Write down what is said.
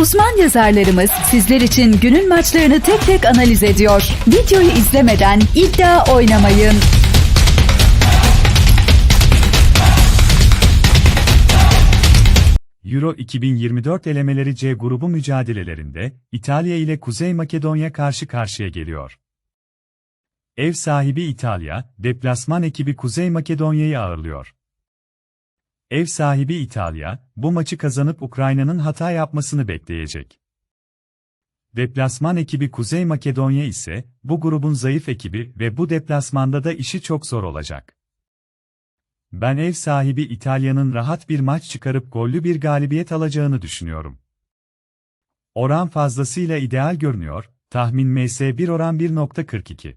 Uzman yazarlarımız sizler için günün maçlarını tek tek analiz ediyor. Videoyu izlemeden iddia oynamayın. Euro 2024 elemeleri C grubu mücadelelerinde İtalya ile Kuzey Makedonya karşı karşıya geliyor. Ev sahibi İtalya, deplasman ekibi Kuzey Makedonya'yı ağırlıyor. Ev sahibi İtalya, bu maçı kazanıp Ukrayna'nın hata yapmasını bekleyecek. Deplasman ekibi Kuzey Makedonya ise, bu grubun zayıf ekibi ve bu deplasmanda da işi çok zor olacak. Ben ev sahibi İtalya'nın rahat bir maç çıkarıp gollü bir galibiyet alacağını düşünüyorum. Oran fazlasıyla ideal görünüyor, tahmin MS1 oran 1.42.